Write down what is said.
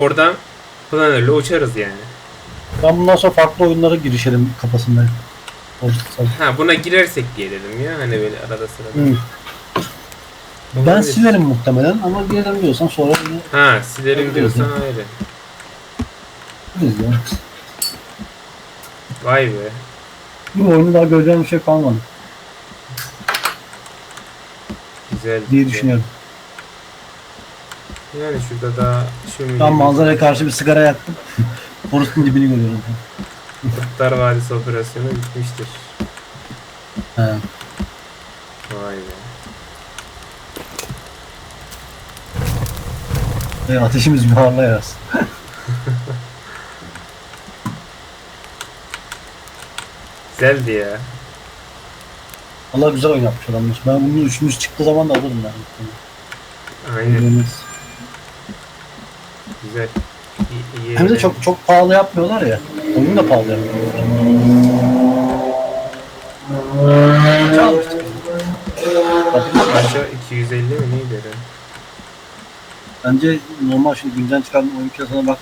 Oradan planörle uçarız yani. Ben bundan sonra farklı oyunlara girişelim kafasındayım. Olursa. Ha buna girersek diye dedim ya hani böyle arada sırada. Hı. Ben Olabilir. silerim muhtemelen ama girelim diyorsan sonra yine Ha silerim diyorsan ayrı. ya. Vay be. Bu oyunu daha göreceğim bir şey kalmadı Güzel. diye düşünüyorum. Yani şurada da şu Şu an manzaraya karşı bir sigara yaktım. Forest'un dibini görüyorum. Kurtlar Vadisi operasyonu bitmiştir. He. Vay be. E, ateşimiz yuvarla yarasın. Güzeldi ya. Allah güzel oyun yapmış adamlar. Ben bunu üçümüz çıktığı zaman da alırım ben. Aynen. Oyunumuz. Güzel. İyi, iyi Hem de çok çok pahalı yapmıyorlar ya. Oyun da pahalı yapmıyorlar. Kaça almıştık? Bakın, Aşağı 250 mi neydi herhalde? Bence normal şimdi güncel çıkan oyun piyasasına baktığımız